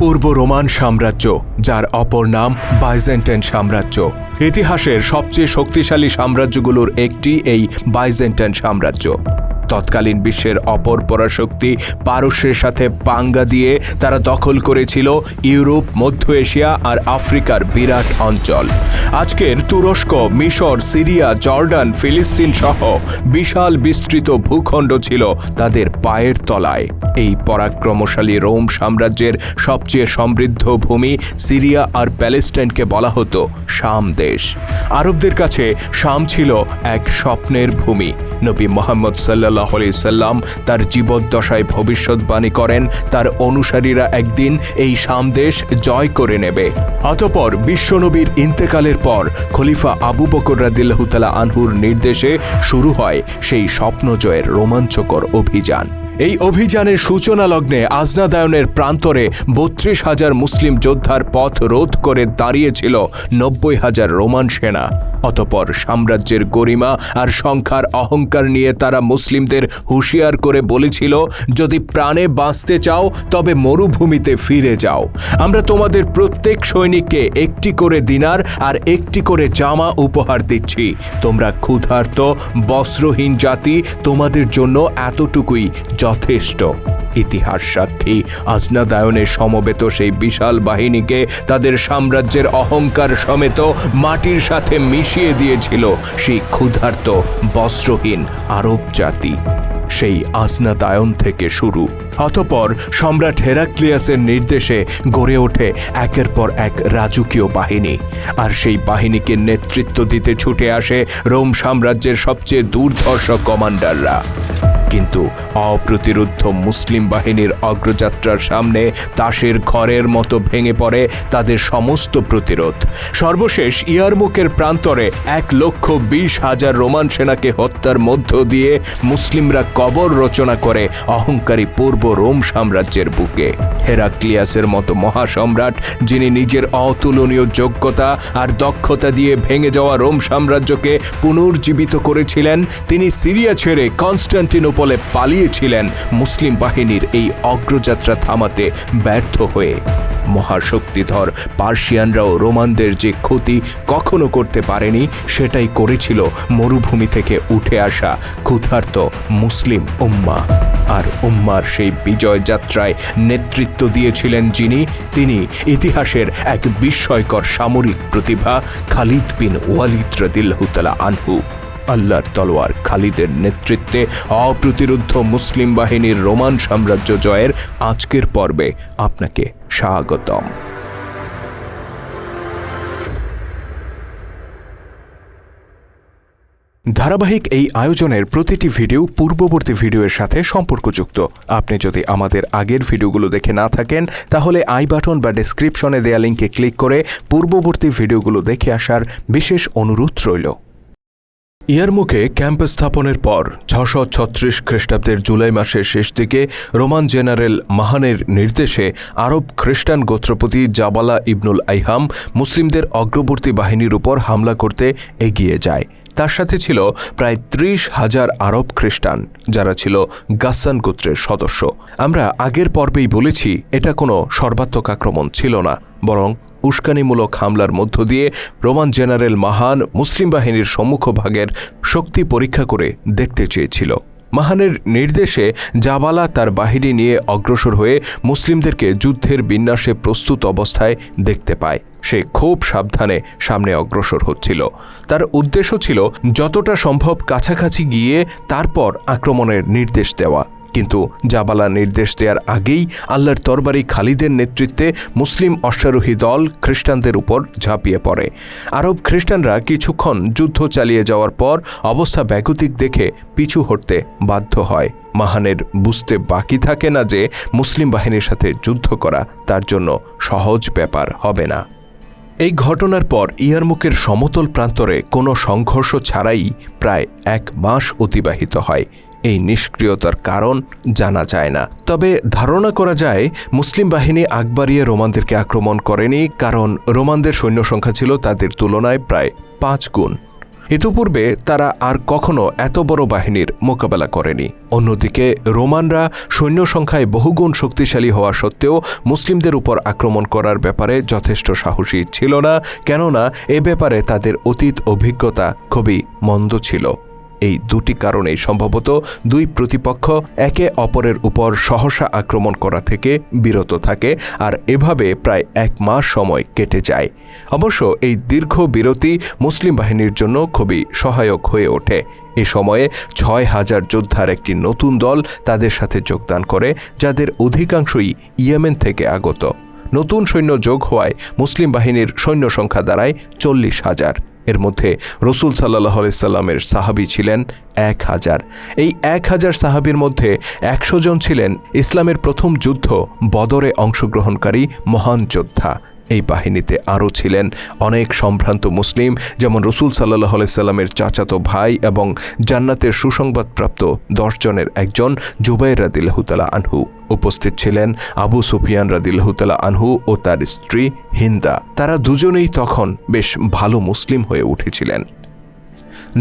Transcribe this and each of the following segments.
পূর্ব Roman সাম্রাজ্য, যার অপর নাম বাইজেন্টাইন সাম্রাজ্য। ইতিহাসের সবচেয়ে শক্তিশালী সাম্রাজ্যগুলোর একটি এই বাইজেন্টাইন সাম্রাজ্য। তৎকালীন বিশ্বের অপর পরাশক্তি পারস্যের সাথে পাঙ্গা দিয়ে তারা দখল করেছিল ইউরোপ, মধ্য এশিয়া আর আফ্রিকার বিরাট অঞ্চল। আজকের তুরস্ক, মিশর, সিরিয়া, জর্ডান, ফিলিস্তিন সহ বিশাল বিস্তৃত ভূখণ্ড ছিল তাদের পায়ের তলায়। এই পরাক্রমশালী রোম সাম্রাজ্যের সবচেয়ে সমৃদ্ধ ভূমি সিরিয়া আর প্যালেস্টাইনকে বলা হতো শাম দেশ। আরবদের কাছে শাম ছিল এক স্বপ্নের ভূমি। নবী মোহাম্মদ সাল্লাহ সাল্লাম তার জীবদ্দশায় ভবিষ্যৎবাণী করেন, তার অনুসারীরা একদিন এই সামদেশ জয় করে নেবে। অতপর বিশ্বনবীর ইন্তেকালের পর খলিফা আবু বকর রাদিল্লাহতালা আনহুর নির্দেশে শুরু হয় সেই স্বপ্নজয়ের রোমাঞ্চকর অভিযান। এই অভিযানের সূচনা লগ্নে আজনাদায়নের প্রান্তরে বত্রিশ হাজার মুসলিম যোদ্ধার পথ রোধ করে দাঁড়িয়েছিল নব্বই হাজার রোমান সেনা। অতপর সাম্রাজ্যের গরিমা আর সংখ্যার অহংকার নিয়ে তারা মুসলিমদের হুঁশিয়ার করে বলেছিল, যদি প্রাণে বাঁচতে চাও, তবে মরুভূমিতে ফিরে যাও। আমরা তোমাদের প্রত্যেক সৈনিককে একটি করে দিনার আর একটি করে জামা উপহার দিচ্ছি। তোমরা ক্ষুধার্ত, বস্ত্রহীন জাতি, তোমাদের জন্য এতটুকুই যথেষ্ট। ইতিহাস সাক্ষী আজনাদায়নে সমবেত সেই বিশাল বাহিনীকে তাদের সাম্রাজ্যের অহংকার সমেত মাটির সাথে মিশিয়ে দিয়েছিল সেই ক্ষুধার্ত, বস্ত্রহীন আরব জাতি। সেই আসনাদায়ন থেকে শুরু। অতপর সম্রাট হেরাক্লিয়াসের নির্দেশে গড়ে ওঠে একের পর এক রাজকীয় বাহিনী। আর সেই বাহিনীকে নেতৃত্ব দিতে ছুটে আসে রোম সাম্রাজ্যের সবচেয়ে দুর্ধর্ষ কমান্ডাররা। কিন্তু অপ্রতিরুদ্ধ মুসলিম বাহিনীর অগ্রযাত্রার সামনে তাসের ঘরের মতো ভেঙে পড়ে তাদের সমস্ত প্রতিরোধ। সর্বশেষ ইয়ারমুকের প্রান্তরে এক লক্ষ বিশ হাজার রোমান সেনাকে হত্যার মধ্য দিয়ে মুসলিমরা কবর রচনা করে অহংকারী পূর্ব রোম সাম্রাজ্যের বুকে। হেরাক্লিয়াসের মতো মহাসম্রাট, যিনি নিজের অতুলনীয় যোগ্যতা আর দক্ষতা দিয়ে ভেঙে যাওয়া রোম সাম্রাজ্যকে পুনর্জীবিত করেছিলেন, তিনি সিরিয়া ছেড়ে কনস্টান্টিনোপলে পালিয়েছিলেন মুসলিম বাহিনীর এই অগ্রযাত্রা থামাতে ব্যর্থ হয়ে। মহাশক্তিধর পার্সিয়ানরাও রোমানদের যে ক্ষতি কখনো করতে পারেনি, সেটাই করেছিল মরুভূমি থেকে উঠে আসা ক্ষুধার্ত মুসলিম উম্মা। আর উম্মার সেই বিজয় যাত্রায় নেতৃত্ব দিয়েছিলেন যিনি, তিনি ইতিহাসের এক বিস্ময়কর সামরিক প্রতিভা খালিদ বিন ওয়ালিদ রদিল্লাহুতালা আনহু। আল্লাহর তলোয়ার খালিদের নেতৃত্বে অপ্রতিরুদ্ধ মুসলিম বাহিনীর রোমান সাম্রাজ্য জয়ের আজকের পর্বে আপনাকে স্বাগতম। ধারাবাহিক এই আয়োজনের প্রতিটি ভিডিও পূর্ববর্তী ভিডিওর সাথে সম্পর্কযুক্ত। আপনি যদি আমাদের আগের ভিডিওগুলো দেখে না থাকেন, তাহলে আই বাটন বা ডেসক্রিপশনে দেয়া লিঙ্কে ক্লিক করে পূর্ববর্তী ভিডিওগুলো দেখে আসার বিশেষ অনুরোধ রইল। ইয়ারমুখে ক্যাম্প স্থাপনের পর ছশো ছত্রিশ খ্রিস্টাব্দের জুলাই মাসের শেষ দিকে রোমান জেনারেল মাহানের নির্দেশে আরব খ্রিস্টান গোত্রপতি জাবালা ইবনুল আইহাম মুসলিমদের অগ্রবর্তী বাহিনীর উপর হামলা করতে এগিয়ে যায়। তার সাথে ছিল প্রায় ত্রিশ হাজার আরব খ্রিস্টান, যারা ছিল গাসান গোত্রের সদস্য। আমরা আগের পর্বেই বলেছি, এটা কোনো সর্বাত্মক আক্রমণ ছিল না, বরং উস্কানিমূলক হামলার মধ্য দিয়ে রোমান জেনারেল মাহান মুসলিম বাহিনীর সম্মুখভাগের শক্তি পরীক্ষা করে দেখতে চেয়েছিল। মাহানের নির্দেশে জাবালা তার বাহিনী নিয়ে অগ্রসর হয়ে মুসলিমদেরকে যুদ্ধের বিন্যাসে প্রস্তুত অবস্থায় দেখতে পায়। সে খুব সাবধানে সামনে অগ্রসর হচ্ছিল। তার উদ্দেশ্য ছিল, যতটা সম্ভব কাছাকাছি গিয়ে তারপর আক্রমণের নির্দেশ দেওয়া। কিন্তু জাবালা নির্দেশ দেওয়ার আগেই আল্লাহর তরবারি খালিদের নেতৃত্বে মুসলিম অশ্বারোহী দল খ্রিস্টানদের উপর ঝাঁপিয়ে পড়ে। আরব খ্রিস্টানরা কিছুক্ষণ যুদ্ধ চালিয়ে যাওয়ার পর অবস্থা ব্যাকুতিক দেখে পিছু হটতে বাধ্য হয়। মাহানের বুঝতে বাকি থাকে না যে মুসলিম বাহিনীর সাথে যুদ্ধ করা তার জন্য সহজ ব্যাপার হবে না। এই ঘটনার পর ইয়ারমুকের সমতল প্রান্তরে কোনো সংঘর্ষ ছাড়াই প্রায় এক মাস অতিবাহিত হয়। এই নিষ্ক্রিয়তার কারণ জানা যায় না। তবে ধারণা করা যায়, মুসলিম বাহিনী আকবরিয়ে রোমানদেরকে আক্রমণ করেনি, কারণ রোমানদের সৈন্য সংখ্যা ছিল তাদের তুলনায় প্রায় পাঁচ গুণ। ইতিপূর্বে তারা আর কখনো এত বড় বাহিনীর মোকাবেলা করেনি। অন্যদিকে রোমানরা সৈন্য সংখ্যায় বহুগুণ শক্তিশালী হওয়া সত্ত্বেও মুসলিমদের উপর আক্রমণ করার ব্যাপারে যথেষ্ট সাহসী ছিল না, কেননা এ ব্যাপারে তাদের অতীত অভিজ্ঞতা খুবই মন্দ ছিল। এই দুটি কারণেই সম্ভবত দুই প্রতিপক্ষ একে অপরের উপর সহসা আক্রমণ করা থেকে বিরত থাকে আর এভাবে প্রায় এক মাস সময় কেটে যায়। অবশ্য এই দীর্ঘ বিরতি মুসলিম বাহিনীর জন্য খুবই সহায়ক হয়ে ওঠে। এ সময়ে ছয় হাজার যোদ্ধার একটি নতুন দল তাদের সাথে যোগদান করে, যাদের অধিকাংশই ইয়েমেন থেকে আগত। নতুন সৈন্য যোগ হওয়ায় মুসলিম বাহিনীর সৈন্য সংখ্যা দাঁড়ায় চল্লিশ হাজার। এর মধ্যে রসুল সাল্লাহ আলাইসাল্লামের সাহাবি ছিলেন এক হাজার। এই এক হাজার সাহাবির মধ্যে একশো জন ছিলেন ইসলামের প্রথম যুদ্ধ বদরে অংশগ্রহণকারী মহান যোদ্ধা। এই বাহিনীতে আরও ছিলেন অনেক সম্ভ্রান্ত মুসলিম, যেমন রসুল সাল্লাহ সাল্লামের চাচাতো ভাই এবং জান্নাতের সুসংবাদপ্রাপ্ত দশজনের একজন জুবাইর রাদিল্লাহুতালা আনহু। উপস্থিত ছিলেন আবু সুফিয়ান রাদিল্লাহুতালা আনহু ও তার স্ত্রী হিন্দা। তারা দুজনেই তখন বেশ ভালো মুসলিম হয়ে উঠেছিলেন।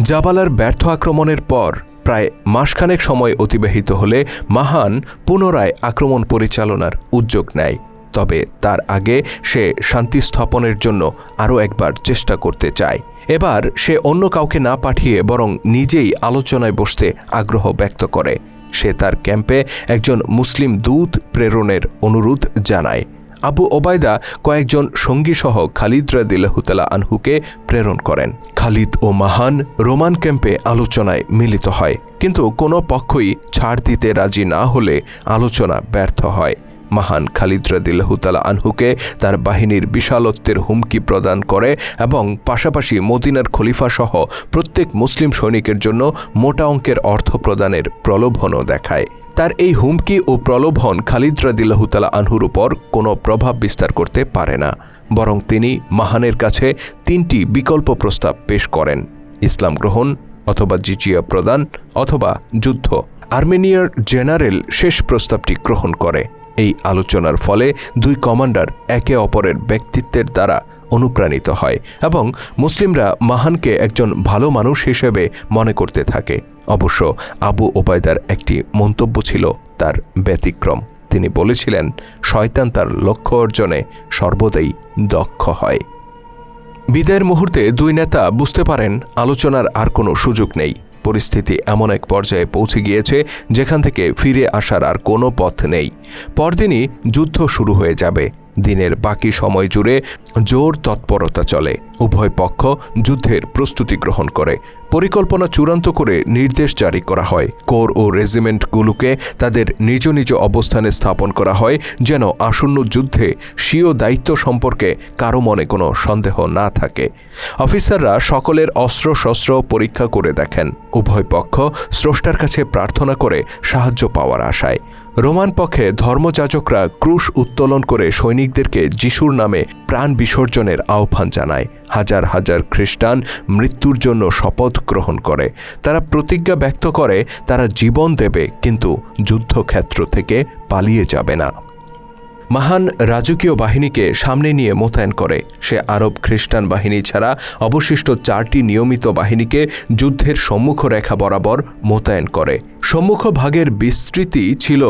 জাবালার ব্যর্থ আক্রমণের পর প্রায় মাসখানেক সময় অতিবাহিত হলে মাহান পুনরায় আক্রমণ পরিচালনার উদ্যোগ নেয়। তবে তার আগে সে শান্তি স্থাপনের জন্য আরও একবার চেষ্টা করতে চায়। এবার সে অন্য কাউকে না পাঠিয়ে বরং নিজেই আলোচনায় বসতে আগ্রহ ব্যক্ত করে। সে তার ক্যাম্পে একজন মুসলিম দূত প্রেরণের অনুরোধ জানায়। আবু ওবায়দা কয়েকজন সঙ্গীসহ খালিদ রাদিল্লাহুতালা আনহুকে প্রেরণ করেন। খালিদ ও মাহান রোমান ক্যাম্পে আলোচনায় মিলিত হয়, কিন্তু কোনো পক্ষই ছাড় দিতে রাজি না হলে আলোচনা ব্যর্থ হয়। মাহান খালিদ রাদিল্লাহুতালা আনহুকে তার বাহিনীর বিশালত্বের হুমকি প্রদান করে এবং পাশাপাশি মদিনার খলিফা সহ প্রত্যেক মুসলিম সৈনিকের জন্য মোটা অঙ্কের অর্থ প্রদানের প্রলোভনও দেখায়। তার এই হুমকি ও প্রলোভন খালিদ রাদিল্লাহুতালা আনহুর উপর কোনো প্রভাব বিস্তার করতে পারে না, বরং তিনি মাহানের কাছে তিনটি বিকল্প প্রস্তাব পেশ করেন। ইসলাম গ্রহণ অথবা জিজিয়া প্রদান অথবা যুদ্ধ। আর্মেনিয়ার জেনারেল শেষ প্রস্তাবটি গ্রহণ করে। এই আলোচনার ফলে দুই কমান্ডার একে অপরের ব্যক্তিত্বের দ্বারা অনুপ্রাণিত হয় এবং মুসলিমরা মাহানকে একজন ভালো মানুষ হিসেবে মনে করতে থাকে। অবশ্য আবু ওবায়দার একটি মন্তব্য ছিল তার ব্যতিক্রম। তিনি বলেছিলেন, শয়তান তার লক্ষ্য অর্জনে সর্বদাই দক্ষ হয়। বিদায়ের মুহূর্তে দুই নেতা বুঝতে পারেন, আলোচনার আর কোনো সুযোগ নেই। পরিস্থিতি এমন এক পর্যায়ে পৌঁছে গিয়েছে যেখান থেকে ফিরে আসার আর কোনো পথ নেই। পরদিনই যুদ্ধ শুরু হয়ে যাবে। দিনের বাকি সময় জুড়ে জোর তৎপরতা চলে। উভয় পক্ষ যুদ্ধের প্রস্তুতি গ্রহণ করে। পরিকল্পনা চূড়ান্ত করে নির্দেশ জারি করা হয়। কোর ও রেজিমেন্টগুলোকে তাদের নিজ নিজ অবস্থানে স্থাপন করা হয় যেন আসন্ন যুদ্ধে স্বীয় দায়িত্ব সম্পর্কে কারও মনে কোনো সন্দেহ না থাকে। অফিসাররা সকলের অস্ত্রশস্ত্র পরীক্ষা করে দেখেন। উভয় পক্ষ স্রষ্টার কাছে প্রার্থনা করে সাহায্য পাওয়ার আশায়। রোমান পক্ষে ধর্মযাজকরা ক্রুশ উত্তোলন করে সৈনিকদেরকে যিশুর নামে প্রাণ বিসর্জনের আহ্বান জানায়। হাজার হাজার খ্রিস্টান মৃত্যুর জন্য শপথ গ্রহণ করে। তারা প্রতিজ্ঞা ব্যক্ত করে, তারা জীবন দেবে, কিন্তু যুদ্ধক্ষেত্র থেকে পালিয়ে যাবে না। মাহান রাজকীয় বাহিনীকে সামনে নিয়ে মোতায়েন করে। সে আরব খ্রিস্টান বাহিনী ছাড়া অবশিষ্ট চারটি নিয়মিত বাহিনীকে যুদ্ধের সম্মুখ রেখা বরাবর মোতায়েন করে। সম্মুখ ভাগের বিস্তৃতি ছিল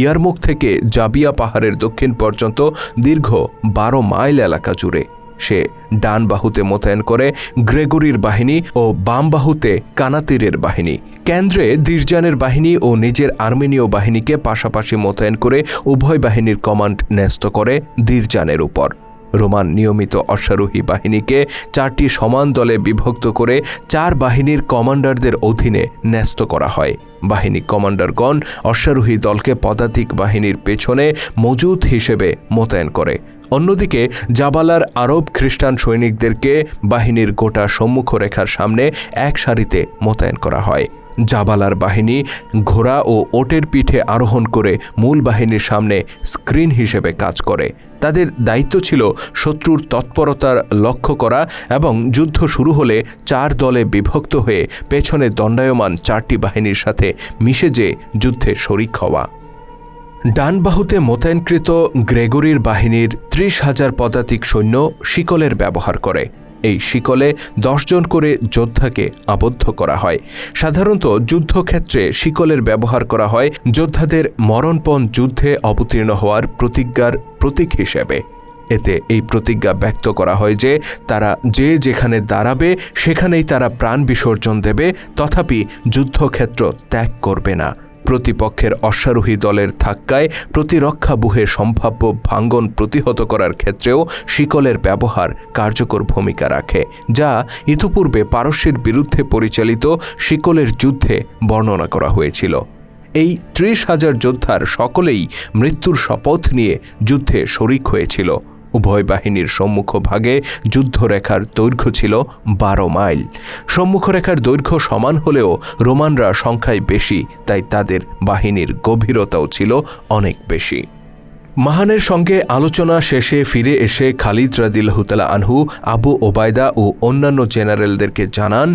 ইয়ারমুখ থেকে জাবিয়া পাহাড়ের দক্ষিণ পর্যন্ত দীর্ঘ বারো মাইল এলাকা জুড়ে। সে ডান বাহুতে মোতায়েন করে গ্রেগরির বাহিনী ও বাম বাহুতে কানাতিরের বাহিনী। কেন্দ্রে দিরজানের বাহিনী ও নিজের আর্মেনীয় বাহিনীকে পাশাপাশি মোতায়েন করে উভয় বাহিনীর কমান্ড ন্যস্ত করে দিরজানের উপর। রোমান নিয়মিত অশ্বারোহী বাহিনীকে চারটি সমান দলে বিভক্ত করে চার বাহিনীর কমান্ডারদের অধীনে ন্যস্ত করা হয়। বাহিনী কমান্ডারগণ অশ্বারোহী দলকে পদাতিক বাহিনীর পেছনে মজুদ হিসেবে মোতায়েন করে। অন্যদিকে, জাবালার আরব খ্রিস্টান সৈনিকদেরকে বাহিনীর গোটা সম্মুখ রেখার সামনে এক সারিতে মোতায়েন করা হয়। জাবালার বাহিনী ঘোড়া ও ওটের পিঠে আরোহণ করে মূল বাহিনীর সামনে স্ক্রিন হিসেবে কাজ করে। তাদের দায়িত্ব ছিল শত্রুর তৎপরতার লক্ষ্য করা এবং যুদ্ধ শুরু হলে চার দলে বিভক্ত হয়ে পেছনে দণ্ডায়মান চারটি বাহিনীর সাথে মিশে যে যুদ্ধে শরিক হওয়া। ডান বাহুতে মোতায়েনকৃত গ্রেগরির বাহিনীর ত্রিশ হাজার পদাতিক সৈন্য শিকলের ব্যবহার করে। এই শিকলে দশজন করে যোদ্ধাকে আবদ্ধ করা হয়। সাধারণত যুদ্ধক্ষেত্রে শিকলের ব্যবহার করা হয় যোদ্ধাদের মরণপণ যুদ্ধে অবতীর্ণ হওয়ার প্রতিজ্ঞার প্রতীক হিসেবে। এতে এই প্রতিজ্ঞা ব্যক্ত করা হয় যে, তারা যে যেখানে দাঁড়াবে, সেখানেই তারা প্রাণ বিসর্জন দেবে, তথাপি যুদ্ধক্ষেত্র ত্যাগ করবে না। প্রতিপক্ষের অশ্বারোহী দলের ধাক্কায় প্রতিরক্ষা বুহে সম্ভাব্য ভাঙ্গন প্রতিহত করার ক্ষেত্রেও শিকলের ব্যবহার কার্যকর ভূমিকা রাখে, যা ইতিপূর্বে পারস্যের বিরুদ্ধে পরিচালিত শিকলের যুদ্ধে বর্ণনা করা হয়েছিল। এই ত্রিশ হাজার যোদ্ধার সকলেই মৃত্যুর শপথ নিয়ে যুদ্ধে শরিক হয়েছিল। উভয় বাহিনীর সম্মুখভাগে যুদ্ধরেখার দৈর্ঘ্য ছিল বারো মাইল। সম্মুখরেখার দৈর্ঘ্য সমান হলেও রোমানরা সংখ্যায় বেশি, তাই তাদের বাহিনীর গভীরতাও ছিল অনেক বেশি। মাহানের সঙ্গে আলোচনা শেষে ফিরে এসে খালিদ রাদিল্লাহুতালা আনহু, আবু ওবায়দা ও অন্যান্য জেনারেলদেরকে জানান,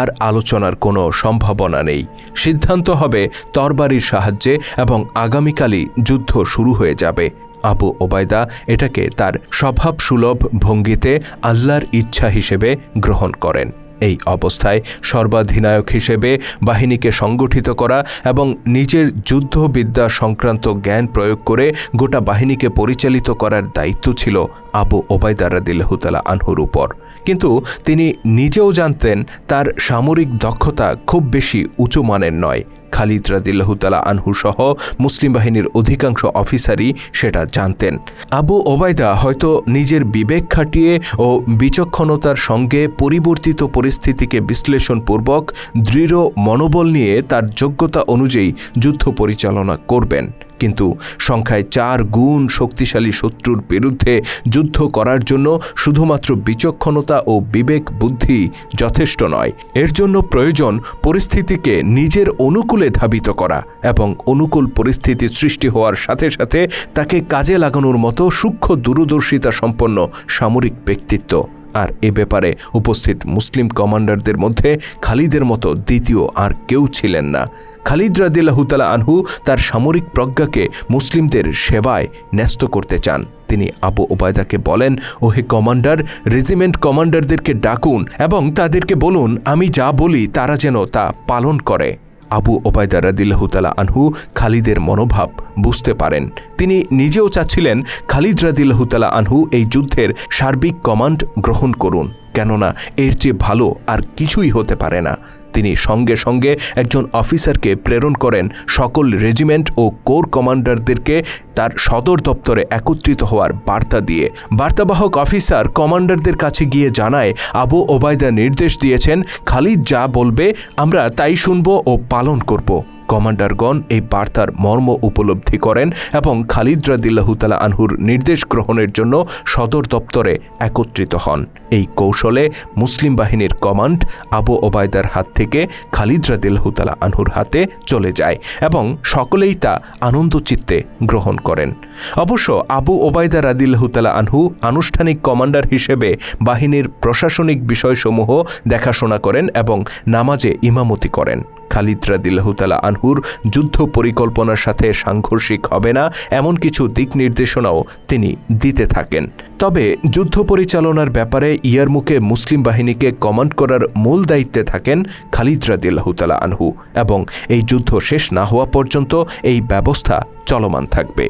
আর আলোচনার কোনো সম্ভাবনা নেই। সিদ্ধান্ত হবে তরবারির সাহায্যে এবং আগামীকালই যুদ্ধ শুরু হয়ে যাবে। আবু ওবায়দা এটাকে তার স্বভাবসুলভ ভঙ্গিতে আল্লাহর ইচ্ছা হিসেবে গ্রহণ করেন। এই অবস্থায় সর্বাধিনায়ক হিসেবে বাহিনীকে সংগঠিত করা এবং নিজের যুদ্ধবিদ্যা সংক্রান্ত জ্ঞান প্রয়োগ করে গোটা বাহিনীকে পরিচালিত করার দায়িত্ব ছিল আবু ওবায়দা রাদিল্লাহতালা আনহুর উপর। কিন্তু তিনি নিজেও জানতেন তার সামরিক দক্ষতা খুব বেশি উঁচু মানের নয়। খালিদ রাদিল্লাহুতালা আনহু সহ মুসলিম বাহিনীর অধিকাংশ অফিসারই সেটা জানতেন। আবু ওবায়দা হয়তো নিজের বিবেক খাটিয়ে ও বিচক্ষণতার সঙ্গে পরিবর্তিত পরিস্থিতিকে বিশ্লেষণপূর্বক দৃঢ় মনোবল নিয়ে তার যোগ্যতা অনুযায়ী যুদ্ধ পরিচালনা করবেন। কিন্তু সংখ্যায় চার গুণ শক্তিশালী শত্রুর বিরুদ্ধে যুদ্ধ করার জন্য শুধুমাত্র বিচক্ষণতা ও বিবেক বুদ্ধি যথেষ্ট নয়। এর জন্য প্রয়োজন পরিস্থিতিকে নিজের অনুকূলে ধাবিত করা এবং অনুকূল পরিস্থিতি সৃষ্টি হওয়ার সাথে সাথে তাকে কাজে লাগানোর মতো সূক্ষ্ম দূরদর্শিতা সম্পন্ন সামরিক ব্যক্তিত্ব। আর এ ব্যাপারে উপস্থিত মুসলিম কমান্ডারদের মধ্যে খালিদের মতো দ্বিতীয় আর কেউ ছিলেন না। খালিদ রাদিল্লাহুতালা আনহু তার সামরিক প্রজ্ঞাকে মুসলিমদের সেবায় ন্যস্ত করতে চান। তিনি আবু ওবায়দাকে বলেন, ওহে কমান্ডার, রেজিমেন্ট কমান্ডারদেরকে ডাকুন এবং তাদেরকে বলুন, আমি যা বলি তারা যেন তা পালন করে। আবু ওবায়দা রাদিল্লাহতালা আনহু খালিদের মনোভাব বুঝতে পারেন। তিনি নিজেও চাচ্ছিলেন খালিদ রাদিল্লাহতালা আনহু এই যুদ্ধের সার্বিক কমান্ড গ্রহণ করুন। কেননা এর চেয়ে ভালো আর কিছুই হতে পারে না। তিনি সঙ্গে সঙ্গে একজন অফিসারকে প্রেরণ করেন সকল রেজিমেন্ট ও কোর কমান্ডারদেরকে তার সদর দপ্তরে একত্রিত হওয়ার বার্তা দিয়ে। বার্তাবাহক অফিসার কমান্ডারদের কাছে গিয়ে জানায়, আবু ওবায়দা নির্দেশ দিয়েছেন, খালিদ যা বলবে, আমরা তাই শুনব ও পালন করব। কমান্ডারগণ এই বার্তার মর্ম উপলব্ধি করেন এবং খালিদ রাদিল্লাহুতালা আনহুর নির্দেশ গ্রহণের জন্য সদর দপ্তরে একত্রিত হন। এই কৌশলে মুসলিম বাহিনীর কমান্ড আবু ওবায়দার হাত থেকে খালিদ রাদিল্লাহুতালা আনহুর হাতে চলে যায় এবং সকলেই তা আনন্দচিত্তে গ্রহণ করেন। অবশ্য আবু ওবায়দা রাদিল্লাহুতালা আনহু আনুষ্ঠানিক কমান্ডার হিসেবে বাহিনীর প্রশাসনিক বিষয়সমূহ দেখাশোনা করেন এবং নামাজে ইমামতি করেন। খালিদ রাদিল্লাহতালা আনহুর যুদ্ধ পরিকল্পনার সাথে সাংঘর্ষিক হবে না, এমন কিছু দিক নির্দেশনাও তিনি দিতে থাকেন। তবে যুদ্ধ পরিচালনার ব্যাপারে ইয়ারমুখে মুসলিম বাহিনীকে কমান্ড করার মূল দায়িত্বে থাকেন খালিদ রাদিল্লাহতালা আনহু এবং এই যুদ্ধ শেষ না হওয়া পর্যন্ত এই ব্যবস্থা চলমান থাকবে।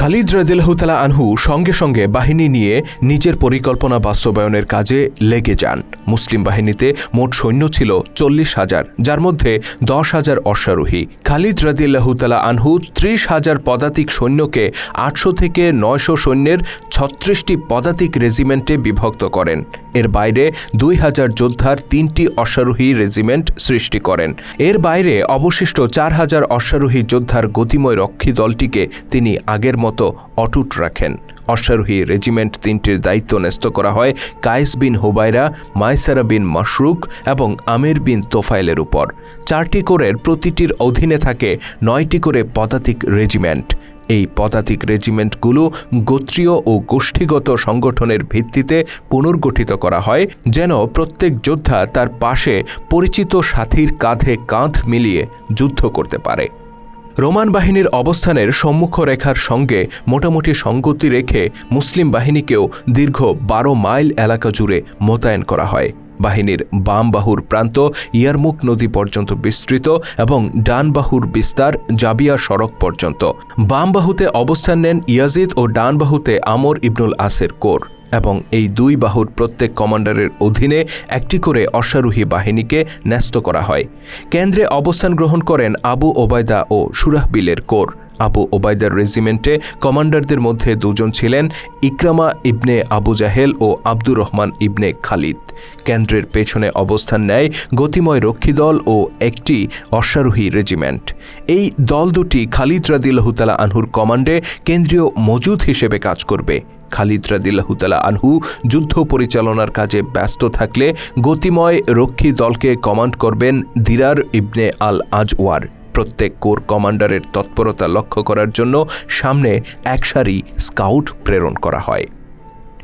খালিদ রাদিল্লাহুতালা আনহু সঙ্গে সঙ্গে বাহিনী নিয়ে নিজের পরিকল্পনা বাস্তবায়নের কাজে লেগে যান। মুসলিম বাহিনীতে মোট সৈন্য ছিল চল্লিশ হাজার, যার মধ্যে দশ হাজার অশ্বারোহী। খালিদ রাদিল্লাহুতালা আনহু ত্রিশ হাজার পদাতিক সৈন্যকে আটশো থেকে নয়শো সৈন্যের ছত্রিশটি পদাতিক রেজিমেন্টে বিভক্ত করেন। এর বাইরে দুই হাজার যোদ্ধার তিনটি অশ্বারোহী রেজিমেন্ট সৃষ্টি করেন। এর বাইরে অবশিষ্ট চার হাজার অশ্বারোহী যোদ্ধার গতিময় রক্ষী দলটিকে তিনি আগের মতো অটুট রাখেন। অশ্বারোহী রেজিমেন্ট তিনটির দায়িত্ব ন্যস্ত করা হয় কায়েস বিন হুবাইরা মাইসারা বিন মাশরুক এবং আমির বিন তোফাইলের উপর। চারটি কোরের প্রতিটির অধীনে থাকে নয়টি করে পদাতিক রেজিমেন্ট। এই পদাতিক রেজিমেন্টগুলো গোত্রীয় ও গোষ্ঠীগত সংগঠনের ভিত্তিতে পুনর্গঠিত করা হয়, যেন প্রত্যেক যোদ্ধা তার পাশে পরিচিত সাথীর কাঁধে কাঁধ মিলিয়ে যুদ্ধ করতে পারে। রোমান বাহিনীর অবস্থানের সম্মুখ রেখার সঙ্গে মোটামুটি সঙ্গতি রেখে মুসলিম বাহিনীকেও দীর্ঘ বারো মাইল এলাকা জুড়ে মোতায়েন করা হয়। বাহিনীর বাম বাহুর প্রান্ত ইয়ারমুখ নদী পর্যন্ত বিস্তৃত এবং ডান বাহুর বিস্তার জাবিয়া সড়ক পর্যন্ত। বাম বাহুতে অবস্থান নেন ইয়াজিদ ও ডান বাহুতে আমর ইবনুল আসের কোর। এবং এই দুই বাহুর প্রত্যেক কমান্ডারের অধীনে একটি করে অশ্বারোহী বাহিনীকে ন্যস্ত করা হয়। কেন্দ্রে অবস্থান গ্রহণ করেন আবু ওবায়দা ও সুরাহবিলের কোর। আবু ওবায়দার রেজিমেন্টে কমান্ডারদের মধ্যে দুজন ছিলেন ইকরামা ইবনে আবু জাহেল ও আব্দুর রহমান ইবনে খালিদ। কেন্দ্রের পেছনে অবস্থান নেয় গতিময় রক্ষী দল ও একটি অশ্বারোহী রেজিমেন্ট। এই দল দুটি খালিদ রাদিল্লাহুতালা আনহুর কমান্ডে কেন্দ্রীয় মজুদ হিসেবে কাজ করবে। খালিদ রাদিল্লাহুতালা আনহু যুদ্ধ পরিচালনার কাজে ব্যস্ত থাকলে গতিময় রক্ষী দলকে কমান্ড করবেন দিরার ইবনে আল আজওয়ার প্রত্যেক কোর কমান্ডারের তৎপরতা লক্ষ্য করার জন্য সামনে এক সারি স্কাউট প্রেরণ করা হয়।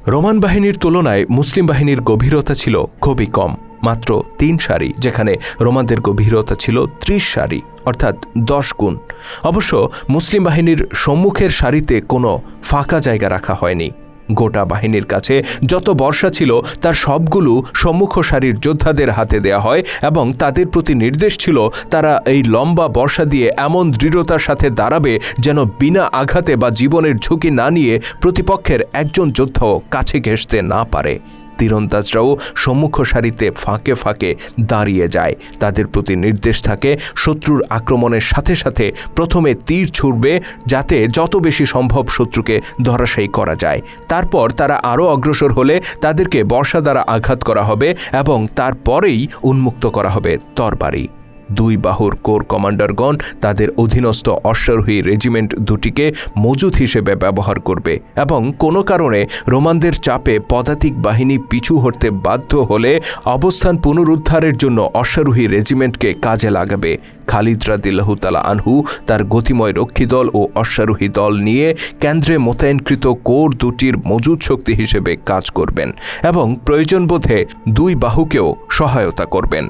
রোমান বাহিনীর তুলনায় মুসলিম বাহিনীর গভীরতা ছিল খুবই কম। মাত্র তিন সারি, যেখানে রোমানদের গভীরতা ছিল ত্রিশ সারি, অর্থাৎ দশ গুণ। অবশ্য মুসলিম বাহিনীর সম্মুখের সারিতে কোনো ফাঁকা জায়গা রাখা হয়নি। গোটা বাহিনীর কাছে যত বর্ষা ছিল, তার সবগুলো সম্মুখ সারির যোদ্ধাদের হাতে দেয়া হয় এবং তাদের প্রতি নির্দেশ ছিল তারা এই লম্বা বর্ষা দিয়ে এমন দৃঢ়তার সাথে দাঁড়াবে যেন বিনা আঘাতে বা জীবনের ঝুঁকি না নিয়ে প্রতিপক্ষের একজন যোদ্ধাও কাছে ঘেঁষতে না পারে। তীরন্দাজরাও সম্মুখ সারিতে ফাঁকে ফাঁকে দাঁড়িয়ে যায়। তাদের প্রতি নির্দেশ থাকে, শত্রুর আক্রমণের সাথে সাথে প্রথমে তীর ছুড়বে যাতে যত বেশি সম্ভব শত্রুকে ধরাশায়ী করা যায়। তারপর তারা আরও অগ্রসর হলে তাদেরকে বর্ষা দ্বারা আঘাত করা হবে এবং তারপরেই উন্মুক্ত করা হবে তরবারি। দুই বাহুর কোর কমান্ডারগণ তাদের অধীনস্থ অশ্বারোহী রেজিমেন্ট দুটিকে মজুদ হিসেবে ব্যবহার করবে এবং কোনো কারণে রোমানদের চাপে পদাতিক বাহিনী পিছু হটতে বাধ্য হলে অবস্থান পুনরুদ্ধারের জন্য অশ্বারোহী রেজিমেন্টকে কাজে লাগাবে। খালিদ রাদিল্লাহুতালা আনহু তার গতিময় রক্ষী দল ও অশ্বারোহী দল নিয়ে কেন্দ্রে মোতায়েনকৃত কোর দুটির মজুদ শক্তি হিসেবে কাজ করবেন এবং প্রয়োজনবোধে দুই বাহুকেও সহায়তা করবেন।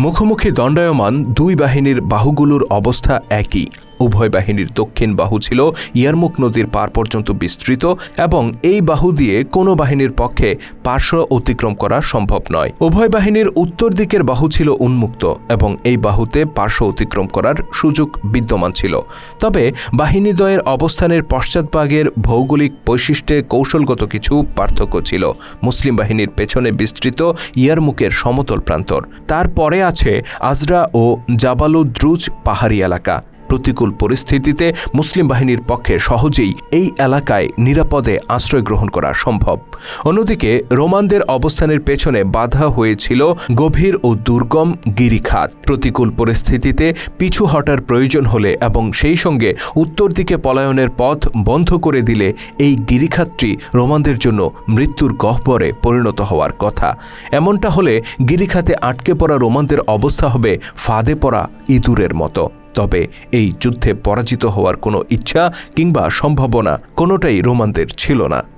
মুখোমুখি দণ্ডায়মান দুই বাহিনীর বাহুগুলোর অবস্থা একই। উভয় বাহিনীর দক্ষিণ বাহু ছিল ইয়ারমুখ নদীর পার পর্যন্ত বিস্তৃত এবং এই বাহু দিয়ে কোনো বাহিনীর পক্ষে পার্শ্ব অতিক্রম করা সম্ভব নয়। উভয় বাহিনীর উত্তর দিকের বাহু ছিল উন্মুক্ত এবং এই বাহুতে পার্শ্ব অতিক্রম করার সুযোগ বিদ্যমান ছিল। তবে বাহিনীদ্বয়ের অবস্থানের পশ্চাৎভাগের ভৌগোলিক বৈশিষ্ট্যে কৌশলগত কিছু পার্থক্য ছিল। মুসলিম বাহিনীর পেছনে বিস্তৃত ইয়ারমুকের সমতল প্রান্তর। তারপরে আছে আজরা ও জাবালুদ্রুজ পাহাড়ি এলাকা। প্রতিকূল পরিস্থিতিতে মুসলিম বাহিনীর পক্ষে সহজেই এই এলাকায় নিরাপদে আশ্রয় গ্রহণ করা সম্ভব। অন্যদিকে রোমানদের অবস্থানের পেছনে বাধা হয়েছিল গভীর ও দুর্গম গিরিখাত। প্রতিকূল পরিস্থিতিতে পিছু হটার প্রয়োজন হলে এবং সেই সঙ্গে উত্তর দিকে পলায়নের পথ বন্ধ করে দিলে এই গিরিখাতটি রোমানদের জন্য মৃত্যুর গহ্বরে পরিণত হওয়ার কথা। এমনটা হলে গিরিখাতে আটকে পড়া রোমানদের অবস্থা হবে ফাঁদে পড়া ইঁদুরের মতো। তবে এই যুদ্ধে পরাজিত হওয়ার কোনো ইচ্ছা কিংবা সম্ভাবনা কোনোটাই রোমানদের ছিল না।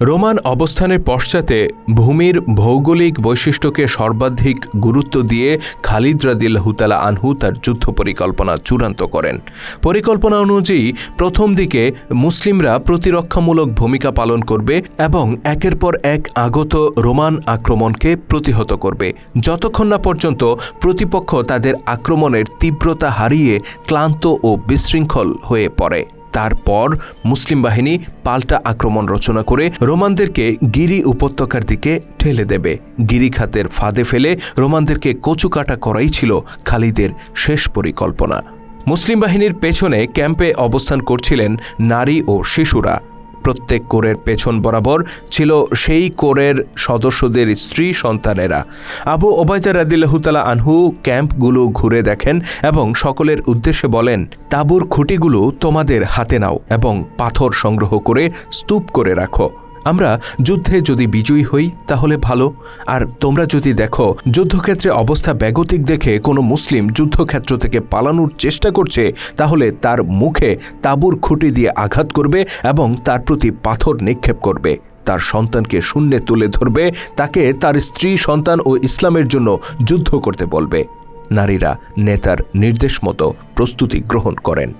রোমান অবস্থানের পশ্চাতে ভূমির ভৌগোলিক বৈশিষ্ট্যকে সর্বাধিক গুরুত্ব দিয়ে খালিদ রাদিল্লাহুতালা আনহু তার যুদ্ধ পরিকল্পনা চূড়ান্ত করেন। পরিকল্পনা অনুযায়ী প্রথম দিকে মুসলিমরা প্রতিরক্ষামূলক ভূমিকা পালন করবে এবং একের পর এক আগত রোমান আক্রমণকে প্রতিহত করবে। যতক্ষণ না পর্যন্ত প্রতিপক্ষ তাদের আক্রমণের তীব্রতা হারিয়ে ক্লান্ত ও বিশৃঙ্খল হয়ে পড়ে। তারপর মুসলিম বাহিনী পাল্টা আক্রমণ রচনা করে রোমানদেরকে গিরি উপত্যকার দিকে ঠেলে দেবে। গিরিখাতের ফাঁদে ফেলে রোমানদেরকে কচুকাটা করাই ছিল খালিদের শেষ পরিকল্পনা। মুসলিম বাহিনীর পেছনে ক্যাম্পে অবস্থান করছিলেন নারী ও শিশুরা। প্রত্যেক কোরের পেছন বরাবর ছিল সেই কোরের সদস্যদের স্ত্রী, সন্তানেরা। আবু ওবায়দা রাদিল্লাহতালা আনহু ক্যাম্পগুলো ঘুরে দেখেন এবং সকলের উদ্দেশ্যে বলেন, তাঁবুর খুঁটিগুলো তোমাদের হাতে নাও এবং পাথর সংগ্রহ করে স্তূপ করে রাখো। আমরা যুদ্ধে যদি বিজয়ী হই, তাহলে ভালো। আর তোমরা যদি দেখো, যুদ্ধক্ষেত্রে অবস্থা ব্যাগতিক দেখে কোনো মুসলিম যুদ্ধক্ষেত্র থেকে পালানোর চেষ্টা করছে, তাহলে তার মুখে তাঁবুর খুঁটি দিয়ে আঘাত করবে এবং তার প্রতি পাথর নিক্ষেপ করবে। তার সন্তানকে শূন্যে তুলে ধরবে, তাকে তার স্ত্রী, সন্তান ও ইসলামের জন্য যুদ্ধ করতে বলবে। নারীরা নেতার নির্দেশ মতো প্রস্তুতি গ্রহণ করেন।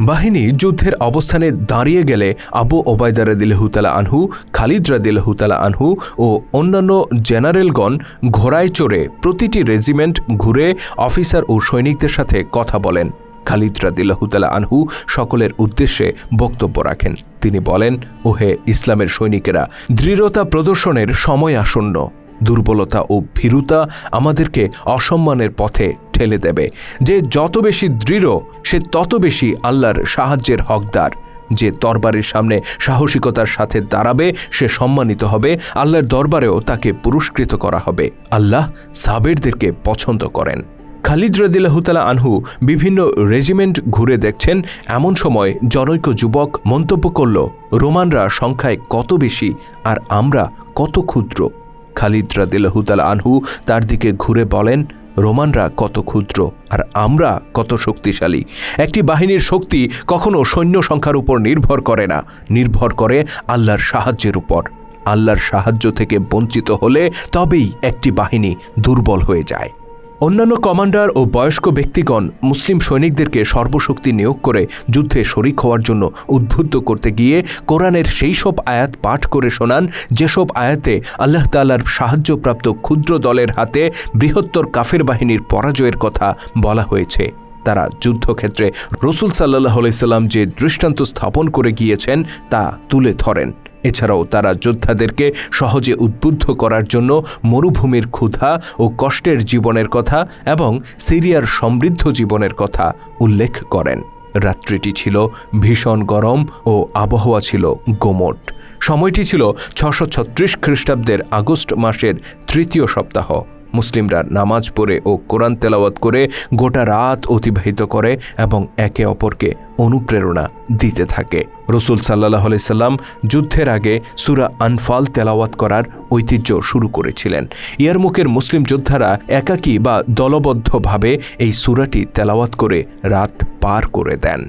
বাহিনী যুদ্ধের অবস্থানে দাঁড়িয়ে গেলে আবু ওবায়দা রাদিল্লাহুতালা আনহু, খালিদ রাদিল্লাহুতালা আনহু ও অন্যান্য জেনারেলগণ ঘোড়ায় চড়ে প্রতিটি রেজিমেন্ট ঘুরে অফিসার ও সৈনিকদের সাথে কথা বলেন। খালিদ রাদিল্লাহুতালা আনহু সকলের উদ্দেশ্যে বক্তব্য রাখেন। তিনি বলেন, ওহে ইসলামের সৈনিকেরা, দৃঢ়তা প্রদর্শনের সময় আসন্ন। দুর্বলতা ও ভীরুতা আমাদেরকে অসম্মানের পথে ঠেলে দেবে। যে যত বেশি দৃঢ়, সে তত বেশি আল্লাহর সাহায্যের হকদার। যে দরবারের সামনে সাহসিকতার সাথে দাঁড়াবে, সে সম্মানিত হবে। আল্লাহর দরবারেও তাকে পুরস্কৃত করা হবে। আল্লাহ সাবেরদেরকে পছন্দ করেন। খালিদ রদিল্লাহতালা আনহু বিভিন্ন রেজিমেন্ট ঘুরে দেখছেন। এমন সময় জনৈক যুবক মন্তব্য করল, রোমানরা সংখ্যায় কত বেশি আর আমরা কত ক্ষুদ্র? খালিদ রাদিল্লাহুতাল আনহু তার দিকে ঘুরে বলেন রোমানরা কত ক্ষুদ্র আর আমরা কত শক্তিশালী। একটি বাহিনীর শক্তি কখনো সৈন্য সংখ্যার উপর নির্ভর করে না, নির্ভর করে আল্লাহর সাহায্যের উপর। আল্লাহর সাহায্য থেকে বঞ্চিত হলে তবেই একটি বাহিনী দুর্বল হয়ে যায়। অন্যান্য কমান্ডার ও বয়স্ক ব্যক্তিগণ মুসলিম সৈনিকদেরকে সর্বশক্তি নিয়োগ করে যুদ্ধে শরিক হওয়ার জন্য উদ্বুদ্ধ করতে গিয়ে কোরআনের সেই সব আয়াত পাঠ করে শোনান, যেসব আয়াতে আল্লাহ তাল্লার সাহায্যপ্রাপ্ত ক্ষুদ্র দলের হাতে বৃহত্তর কাফের বাহিনীর পরাজয়ের কথা বলা হয়েছে। তারা যুদ্ধক্ষেত্রে রসুল সাল্লাহ সাল্লাম যে দৃষ্টান্ত স্থাপন করে গিয়েছেন, তা তুলে ধরেন। এছাড়াও তারা যোদ্ধাদেরকে সহজে উদ্বুদ্ধ করার জন্য মরুভূমির ক্ষুধা ও কষ্টের জীবনের কথা এবং সিরিয়ার সমৃদ্ধ জীবনের কথা উল্লেখ করেন। রাত্রিটি ছিল ভীষণ গরম ও আবহাওয়া ছিল গোমট। সময়টি ছিল ছশো ছত্রিশ খ্রিস্টাব্দের আগস্ট মাসের তৃতীয় সপ্তাহ। মুসলিমরা নামাজ পড়ে ও কোরআন তেলাওয়াত করে গোটা রাত অতিবাহিত করে এবং একে অপরকে অনুপ্রেরণা দিতে থাকে। রসুল সাল্লাহ সাল্লাম যুদ্ধের আগে সুরা আনফাল তেলাওয়াত করার ঐতিহ্য শুরু করেছিলেন। ইয়ারমুকের মুসলিম যোদ্ধারা একাকী বা দলবদ্ধভাবে এই সুরাটি তেলাওয়াত করে রাত পার করে দেন।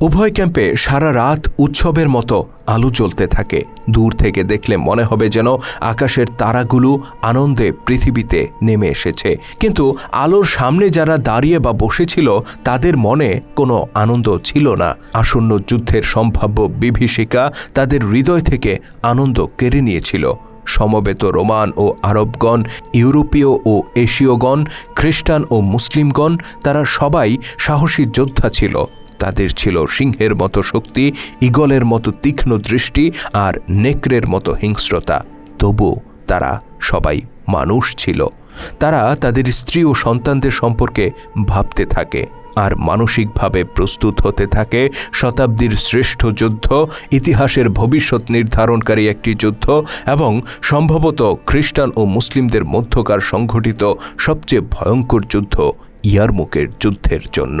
উভয় ক্যাম্পে সারা রাত উৎসবের মতো আলো জ্বলতে থাকে। দূর থেকে দেখলে মনে হবে যেন আকাশের তারাগুলো আনন্দে পৃথিবীতে নেমে এসেছে। কিন্তু আলোর সামনে যারা দাঁড়িয়ে বা বসেছিল, তাদের মনে কোনো আনন্দ ছিল না। আসন্ন যুদ্ধের সম্ভাব্য বিভীষিকা তাদের হৃদয় থেকে আনন্দ কেড়ে নিয়েছিল। সমবেত রোমান ও আরবগণ, ইউরোপীয় ও এশীয়গণ, খ্রিস্টান ও মুসলিমগণ, তারা সবাই সাহসী যোদ্ধা ছিল। তাদের ছিল সিংহের মতো শক্তি ইগলের মতো তীক্ষ্ণ দৃষ্টি আর নেকড়ের মতো হিংস্রতা। তবু তারা সবাই মানুষ ছিল। তারা তাদের স্ত্রী ও সন্তানদের সম্পর্কে ভাবতে থাকে আর মানসিকভাবে প্রস্তুত হতে থাকে। শতাব্দীর শ্রেষ্ঠ যুদ্ধ, ইতিহাসের ভবিষ্যৎ নির্ধারণকারী একটি যুদ্ধ এবং সম্ভবত খ্রিস্টান ও মুসলিমদের মধ্যকার সংঘটিত সবচেয়ে ভয়ঙ্কর যুদ্ধ ইয়ারমুকের যুদ্ধের জন্য।